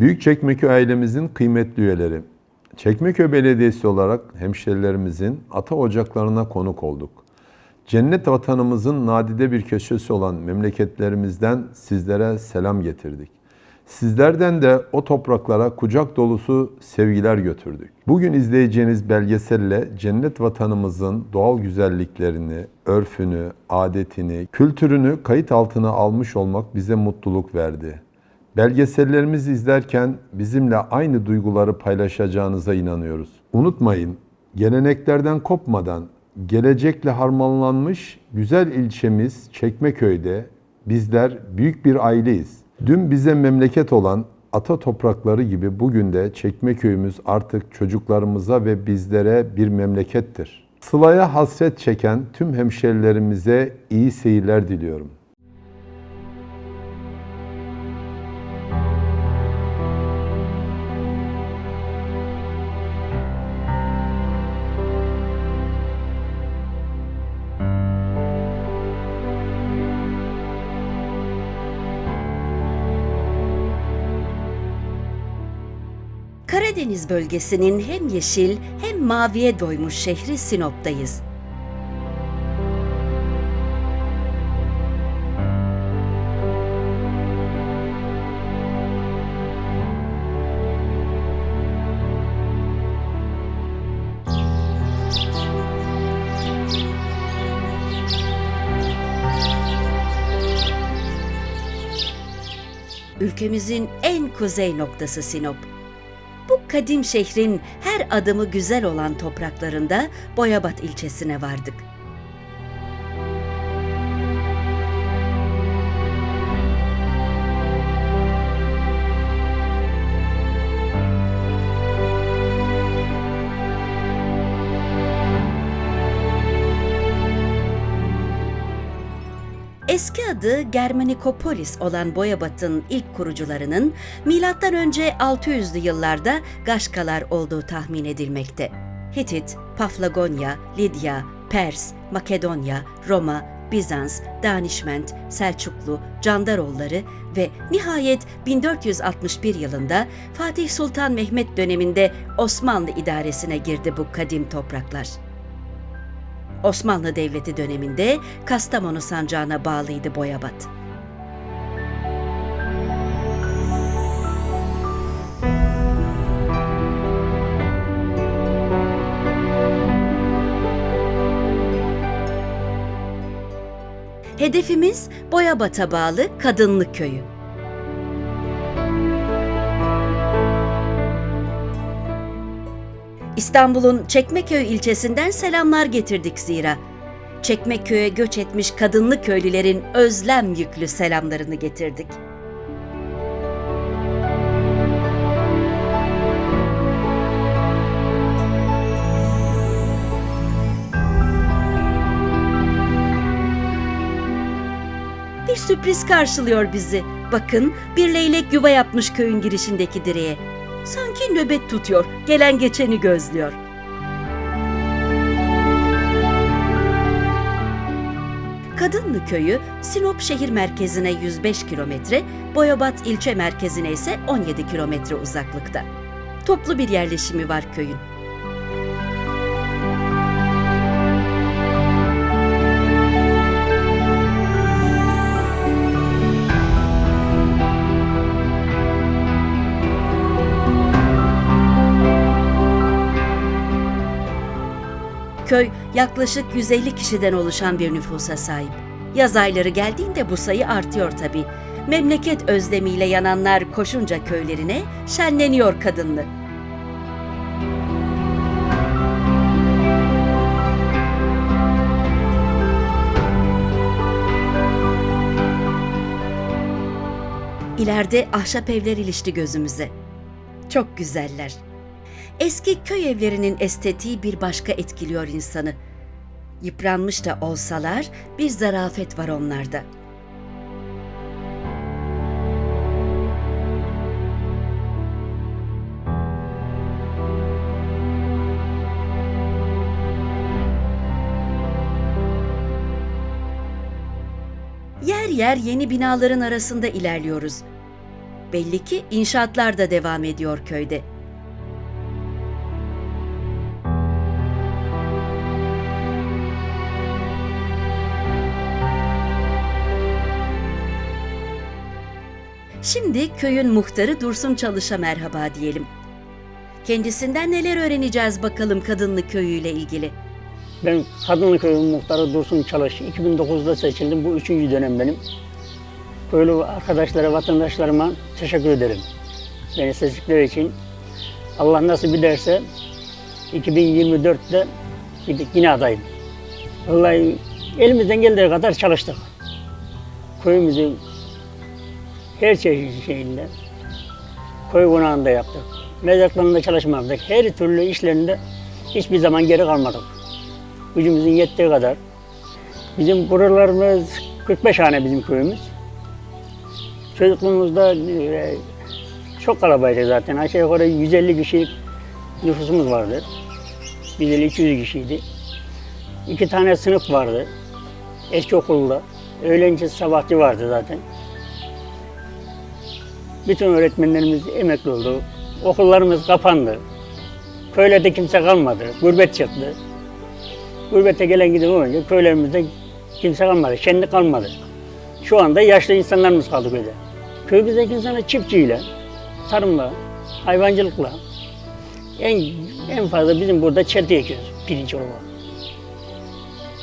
Büyükçekmekköy ailemizin kıymetli üyeleri. Çekmeköy Belediyesi olarak hemşerilerimizin ata ocaklarına konuk olduk. Cennet vatanımızın nadide bir köşesi olan memleketlerimizden sizlere selam getirdik. Sizlerden de o topraklara kucak dolusu sevgiler götürdük. Bugün izleyeceğiniz belgeselle cennet vatanımızın doğal güzelliklerini, örfünü, adetini, kültürünü kayıt altına almış olmak bize mutluluk verdi. Belgesellerimizi izlerken bizimle aynı duyguları paylaşacağınıza inanıyoruz. Unutmayın, geleneklerden kopmadan gelecekle harmanlanmış güzel ilçemiz Çekmeköy'de bizler büyük bir aileyiz. Dün bize memleket olan ata toprakları gibi bugün de Çekmeköy'ümüz artık çocuklarımıza ve bizlere bir memlekettir. Sıla'ya hasret çeken tüm hemşerilerimize iyi seyirler diliyorum. Karadeniz bölgesinin hem yeşil hem maviye doymuş şehri Sinop'tayız. Ülkemizin en kuzey noktası Sinop. Kadim şehrin her adımı güzel olan topraklarında Boyabat ilçesine vardık. Eski adı Germanikopolis olan Boyabat'ın ilk kurucularının önce 600'lü yıllarda Gaşkalar olduğu tahmin edilmekte. Hitit, Paflagonya, Lidya, Pers, Makedonya, Roma, Bizans, Danişment, Selçuklu, Candaroğulları ve nihayet 1461 yılında Fatih Sultan Mehmet döneminde Osmanlı idaresine girdi bu kadim topraklar. Osmanlı Devleti döneminde Kastamonu sancağına bağlıydı Boyabat. Hedefimiz Boyabat'a bağlı Kadınlı Köyü. İstanbul'un Çekmeköy ilçesinden selamlar getirdik zira. Çekmeköy'e göç etmiş kadınlı köylülerin özlem yüklü selamlarını getirdik. Bir sürpriz karşılıyor bizi. Bakın bir leylek yuva yapmış köyün girişindeki direğe. Sanki nöbet tutuyor, gelen geçeni gözlüyor. Kadınlı köyü Sinop şehir merkezine 105 kilometre, Boyabat ilçe merkezine ise 17 kilometre uzaklıkta. Toplu bir yerleşimi var köyün. Köy yaklaşık 150 kişiden oluşan bir nüfusa sahip. Yaz ayları geldiğinde bu sayı artıyor tabi. Memleket özlemiyle yananlar koşunca köylerine şenleniyor kadınlı. İleride ahşap evler ilişti gözümüze. Çok güzeller. Eski köy evlerinin estetiği bir başka etkiliyor insanı. Yıpranmış da olsalar bir zarafet var onlarda. Yer yer yeni binaların arasında ilerliyoruz. Belli ki inşaatlar da devam ediyor köyde. Şimdi köyün muhtarı Dursun Çalış'a merhaba diyelim. Kendisinden neler öğreneceğiz bakalım Kadınlı köyüyle ilgili. Ben Kadınlı Köyü Muhtarı Dursun Çalış. 2009'da seçildim. Bu üçüncü dönem benim. Köylü arkadaşlara, vatandaşlarıma teşekkür ederim. Beni seçtikleri için. Allah nasip ederse 2024'te yine adayım. Vallahi elimizden geldiği kadar çalıştık. Köyümüzün her şey şeyinde, köy konağında yaptık. Mezarlarında çalışmadık. Her türlü işlerinde hiçbir zaman geri kalmadık gücümüzün yettiği kadar. Bizim buralarımız 45 hane bizim köyümüz. Çocukluğumuzda e, çok kalabalıktı zaten. Aşağı yukarı 150 kişi nüfusumuz vardı. 150-200 kişiydi. İki tane sınıf vardı. Eski okulda. Öğlenci sabahçı vardı zaten. Bütün öğretmenlerimiz emekli oldu. Okullarımız kapandı. Köylerde kimse kalmadı. Gurbet çıktı. Gurbete gelen giden olunca köylerimizde kimse kalmadı, şenlik kalmadı. Şu anda yaşlı insanlarımız kaldı köyde. Köyümüzdeki insanlar çiftçiyle, tarımla, hayvancılıkla en en fazla bizim burada çelti ekiyoruz pirinç olarak.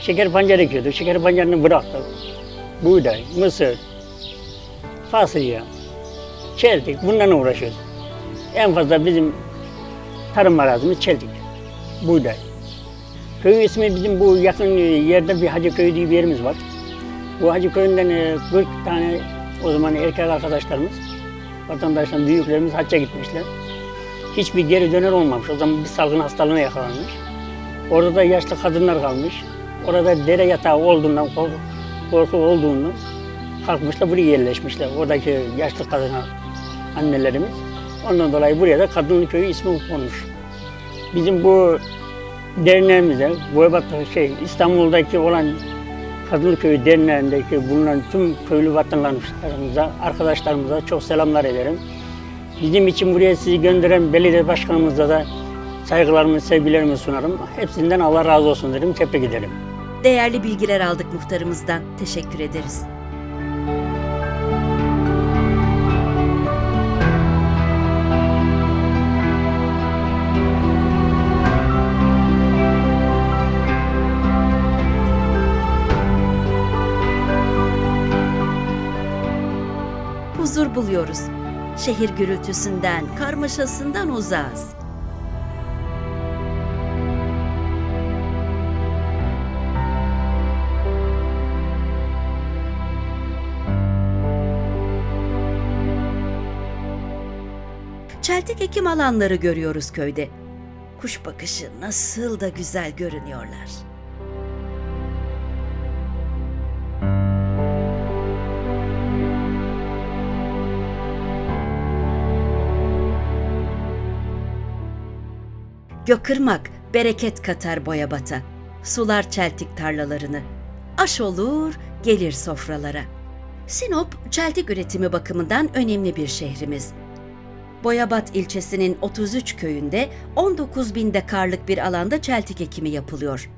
Şeker pancar ekiyorduk, şeker pancarını bıraktık. Buğday, mısır, fasulye, çeltik bunlarla uğraşıyoruz. En fazla bizim tarım arazimiz çeltik, buğday. Köyün ismi bizim bu yakın yerde bir Hacı Köyü diye bir yerimiz var. Bu Hacı Köyü'nden e, 40 tane o zaman erkek arkadaşlarımız, vatandaşların büyüklerimiz hacca gitmişler. Hiçbir geri döner olmamış. O zaman bir salgın hastalığına yakalanmış. Orada da yaşlı kadınlar kalmış. Orada dere yatağı olduğundan, korku, korku olduğundan kalkmışlar buraya yerleşmişler. Oradaki yaşlı kadınlar, annelerimiz. Ondan dolayı buraya da Kadınlı Köyü ismi konmuş. Bizim bu derneğimize, Boyabat şey İstanbul'daki olan Kadınlı Köyü Derneği'ndeki bulunan tüm köylü vatandaşlarımıza, arkadaşlarımıza çok selamlar ederim. Bizim için buraya sizi gönderen belediye başkanımıza da saygılarımı, sevgilerimi sunarım. Hepsinden Allah razı olsun derim, tebrik ederim. Değerli bilgiler aldık muhtarımızdan. Teşekkür ederiz. Buluyoruz. Şehir gürültüsünden, karmaşasından uzağız. Çeltik ekim alanları görüyoruz köyde. Kuş bakışı nasıl da güzel görünüyorlar. Gökırmak bereket katar boyabata. Sular çeltik tarlalarını. Aş olur, gelir sofralara. Sinop, çeltik üretimi bakımından önemli bir şehrimiz. Boyabat ilçesinin 33 köyünde 19 bin dekarlık bir alanda çeltik ekimi yapılıyor.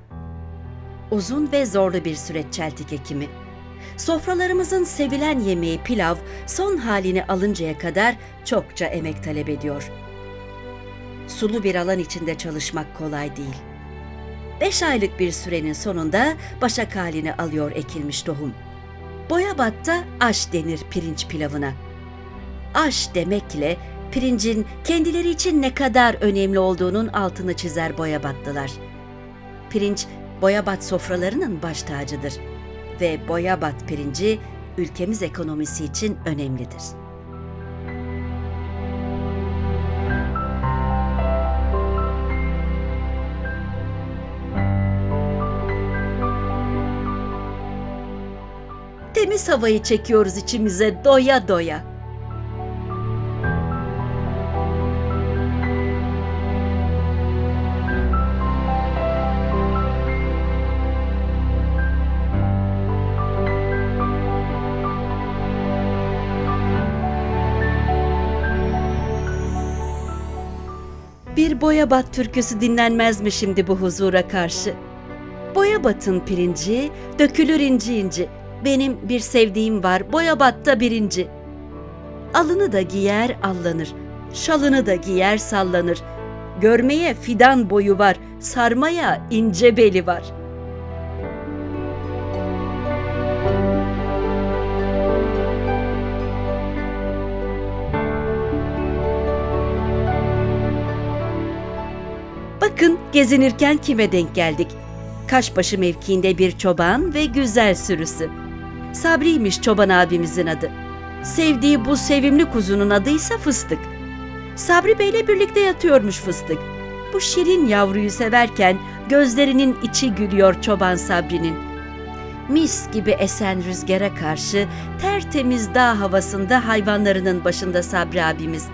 Uzun ve zorlu bir süreç çeltik ekimi. Sofralarımızın sevilen yemeği pilav son halini alıncaya kadar çokça emek talep ediyor. Sulu bir alan içinde çalışmak kolay değil. Beş aylık bir sürenin sonunda başak halini alıyor ekilmiş tohum. Boyabat'ta aş denir pirinç pilavına. Aş demekle pirincin kendileri için ne kadar önemli olduğunun altını çizer Boyabatlılar. Pirinç Boyabat sofralarının baş tacıdır ve Boyabat pirinci ülkemiz ekonomisi için önemlidir. temiz havayı çekiyoruz içimize doya doya. Bir boyabat türküsü dinlenmez mi şimdi bu huzura karşı? Boyabatın pirinci, dökülür inci inci. Benim bir sevdiğim var, Boyabat'ta birinci. Alını da giyer allanır, şalını da giyer sallanır. Görmeye fidan boyu var, sarmaya ince beli var. Bakın gezinirken kime denk geldik. Kaşbaşı mevkiinde bir çoban ve güzel sürüsü. Sabri'ymiş çoban abimizin adı. Sevdiği bu sevimli kuzunun adıysa Fıstık. Sabri Bey'le birlikte yatıyormuş Fıstık. Bu şirin yavruyu severken gözlerinin içi gülüyor çoban Sabri'nin. Mis gibi esen rüzgara karşı tertemiz dağ havasında hayvanlarının başında Sabri abimiz.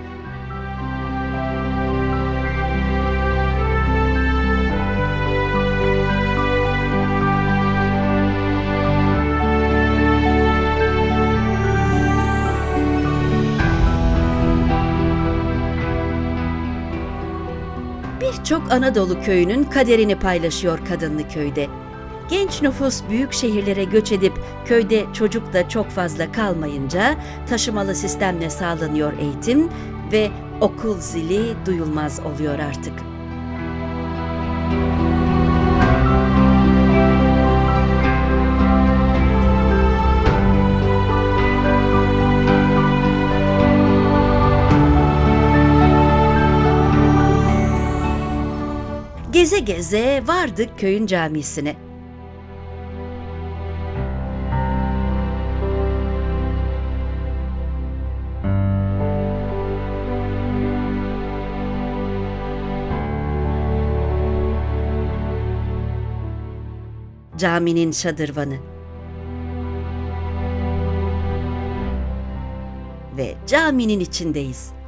Birçok Anadolu köyünün kaderini paylaşıyor Kadınlı Köy'de. Genç nüfus büyük şehirlere göç edip köyde çocuk da çok fazla kalmayınca taşımalı sistemle sağlanıyor eğitim ve okul zili duyulmaz oluyor artık. Geze geze vardık köyün camisine. Caminin şadırvanı. Ve caminin içindeyiz.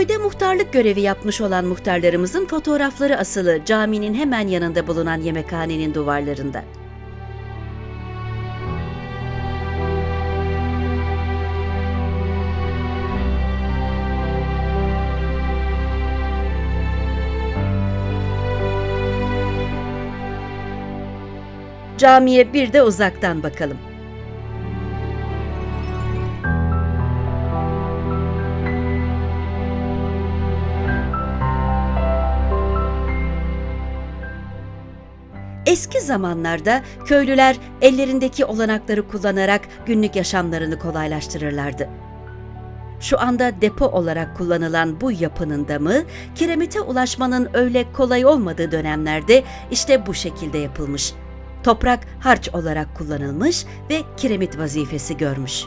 Köyde muhtarlık görevi yapmış olan muhtarlarımızın fotoğrafları asılı caminin hemen yanında bulunan yemekhanenin duvarlarında. Camiye bir de uzaktan bakalım. Eski zamanlarda köylüler ellerindeki olanakları kullanarak günlük yaşamlarını kolaylaştırırlardı. Şu anda depo olarak kullanılan bu yapının damı, kiremite ulaşmanın öyle kolay olmadığı dönemlerde işte bu şekilde yapılmış. Toprak harç olarak kullanılmış ve kiremit vazifesi görmüş.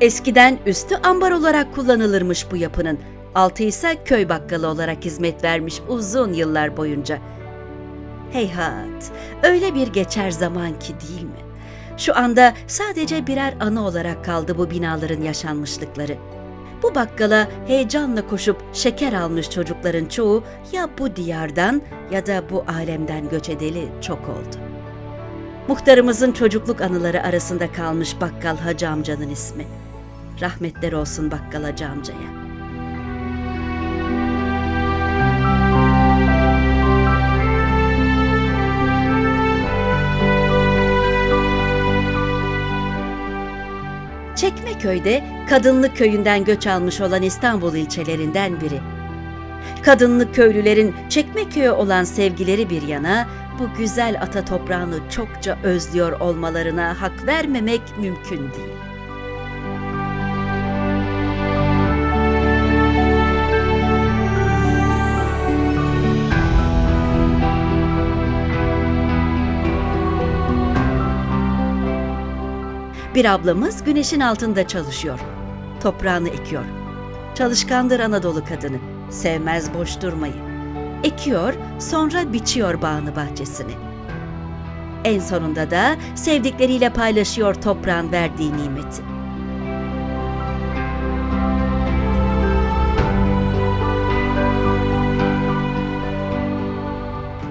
Eskiden üstü ambar olarak kullanılırmış bu yapının. Altı ise köy bakkalı olarak hizmet vermiş uzun yıllar boyunca. Heyhat, öyle bir geçer zaman ki değil mi? Şu anda sadece birer anı olarak kaldı bu binaların yaşanmışlıkları. Bu bakkala heyecanla koşup şeker almış çocukların çoğu ya bu diyardan ya da bu alemden göç edeli çok oldu. Muhtarımızın çocukluk anıları arasında kalmış bakkal Hacı amcanın ismi. Rahmetler olsun bakkal Hacı amcaya. Çekmeköy'de Kadınlı köyünden göç almış olan İstanbul ilçelerinden biri. Kadınlı köylülerin Çekmeköy'e olan sevgileri bir yana bu güzel ata toprağını çokça özlüyor olmalarına hak vermemek mümkün değil. Bir ablamız güneşin altında çalışıyor. Toprağını ekiyor. Çalışkandır Anadolu kadını. Sevmez boş durmayı. Ekiyor, sonra biçiyor bağını bahçesini. En sonunda da sevdikleriyle paylaşıyor toprağın verdiği nimeti.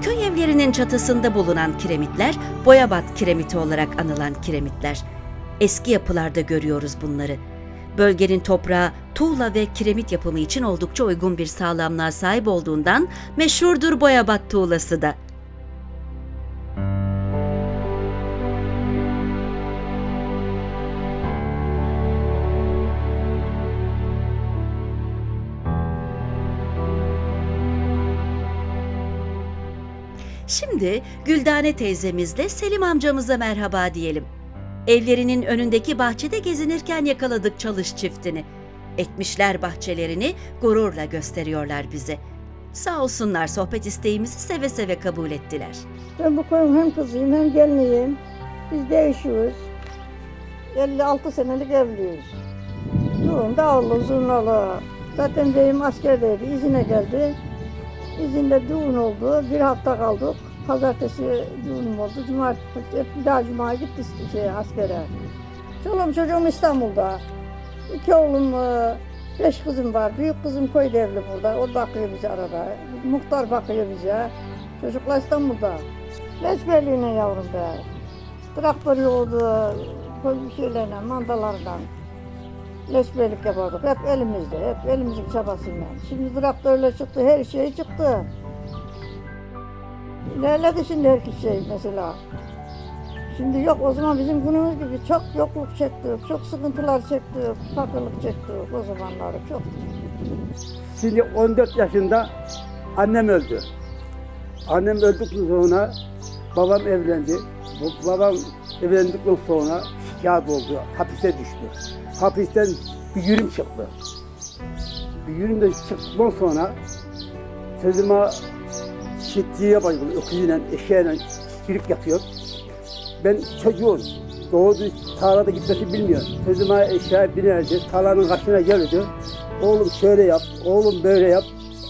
Köy evlerinin çatısında bulunan kiremitler, Boyabat kiremiti olarak anılan kiremitler. Eski yapılarda görüyoruz bunları. Bölgenin toprağı tuğla ve kiremit yapımı için oldukça uygun bir sağlamlığa sahip olduğundan meşhurdur Boyabat tuğlası da. Şimdi Güldane teyzemizle Selim amcamıza merhaba diyelim. Evlerinin önündeki bahçede gezinirken yakaladık çalış çiftini. Ekmişler bahçelerini gururla gösteriyorlar bize. Sağ olsunlar sohbet isteğimizi seve seve kabul ettiler. Ben bu köyün hem kızıyım hem geliniyim. Biz değişiyoruz. 56 senelik evliyiz. Durum davullu, zurnalı. Zaten beyim askerdeydi, izine geldi. İzinde düğün oldu, bir hafta kaldık. Pazartesi düğünüm oldu, cumartesi, hep bir daha cumaya gitti şey, askere. Çoluğum çocuğum İstanbul'da. İki oğlum, e, beş kızım var. Büyük kızım köyde evli burada, o bakıyor bize arada. Muhtar bakıyor bize. Çocuklar İstanbul'da. Leşberliğine yavrum be. Traktör yoldu, koy bir şeylerle, mandalarla. Leşberlik yapardık. Hep elimizde, hep elimizin çabasıyla. Şimdi traktörle çıktı, her şey çıktı. İlerledi şimdi her şey mesela. Şimdi yok o zaman bizim günümüz gibi çok yokluk çektik, çok sıkıntılar çektik, fakirlik çektik o zamanları çok. Şimdi 14 yaşında annem öldü. Annem öldükten sonra babam evlendi. Babam evlendikten sonra şikayet oldu. Hapise düştü. Hapisten bir yürüm çıktı. Bir yürüm de çıktıktan sonra sözüme şiddiye başladı. Öküzüyle, eşeğiyle çiftçilik yapıyor. Ben çocuğum. Doğdu tarlada gitmesi bilmiyor. Sözüme eşeğe binerdi. Tarlanın karşısına gelirdi. Oğlum şöyle yap, oğlum böyle yap.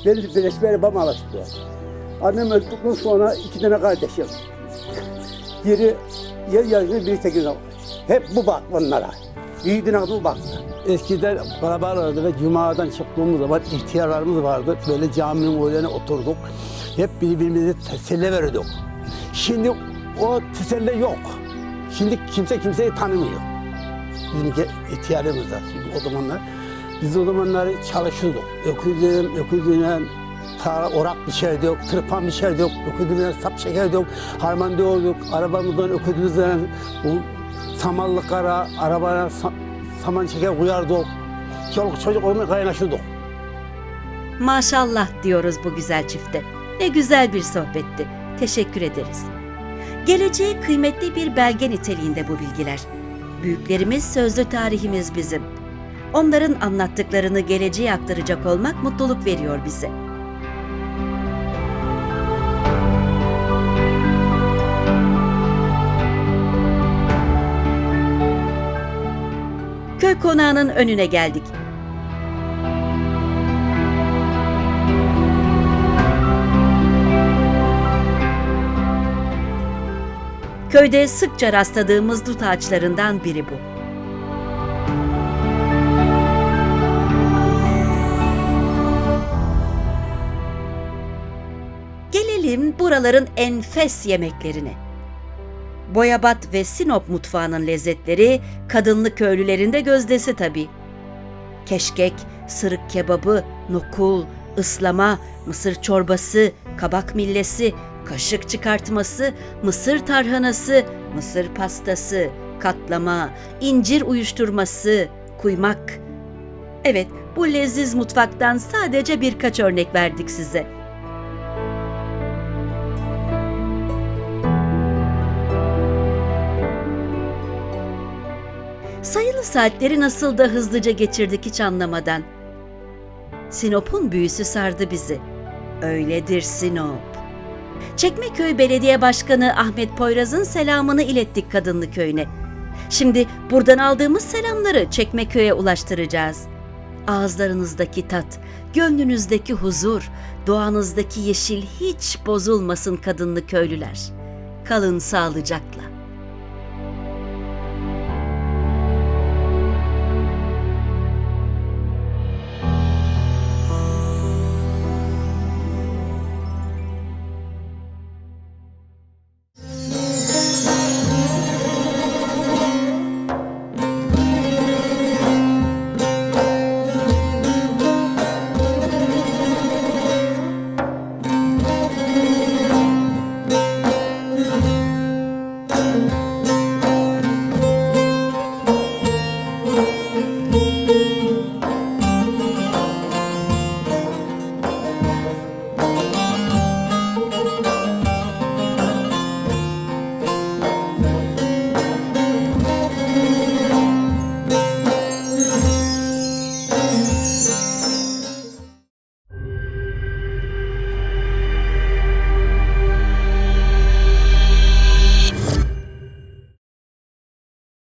Beni birleşmeye bana alıştı. Annem öldükten sonra iki tane kardeşim. Biri yer yarışında biri oldu. Hep bu bak onlara. Kadar bu baktı. Eskiden beraberlerdi ve cumadan çıktığımız zaman ihtiyarlarımız vardı. Böyle caminin önüne oturduk. Hep birbirimize teselli verirdik. Şimdi o teselli yok. Şimdi kimse kimseyi tanımıyor. Bizim ihtiyarımız da o zamanlar. Biz o zamanlar çalışıyorduk. Öküzün, öküzüne ta orak biçerdik, tırpan biçerdik, öküzüne sap çekerdik, harman diyorduk, arabamızdan öküzümüzden bu samallıklara, arabaya sa- saman çeker koyardık. Çoluk çocuk onunla kaynaşırdık. Maşallah diyoruz bu güzel çifte. Ne güzel bir sohbetti. Teşekkür ederiz. Geleceğe kıymetli bir belge niteliğinde bu bilgiler. Büyüklerimiz sözlü tarihimiz bizim. Onların anlattıklarını geleceğe aktaracak olmak mutluluk veriyor bize. Köy konağının önüne geldik. Köyde sıkça rastladığımız dut ağaçlarından biri bu. Gelelim buraların enfes yemeklerine. Boyabat ve Sinop mutfağının lezzetleri kadınlı köylülerin de gözdesi tabii. Keşkek, sırık kebabı, nokul, ıslama, mısır çorbası, kabak millesi, kaşık çıkartması, mısır tarhanası, mısır pastası, katlama, incir uyuşturması, kuymak. Evet, bu leziz mutfaktan sadece birkaç örnek verdik size. Sayılı saatleri nasıl da hızlıca geçirdik hiç anlamadan. Sinop'un büyüsü sardı bizi. Öyledir Sinop. Çekmeköy Belediye Başkanı Ahmet Poyraz'ın selamını ilettik Kadınlı Köyü'ne. Şimdi buradan aldığımız selamları Çekmeköy'e ulaştıracağız. Ağızlarınızdaki tat, gönlünüzdeki huzur, doğanızdaki yeşil hiç bozulmasın kadınlı köylüler. Kalın sağlıcakla.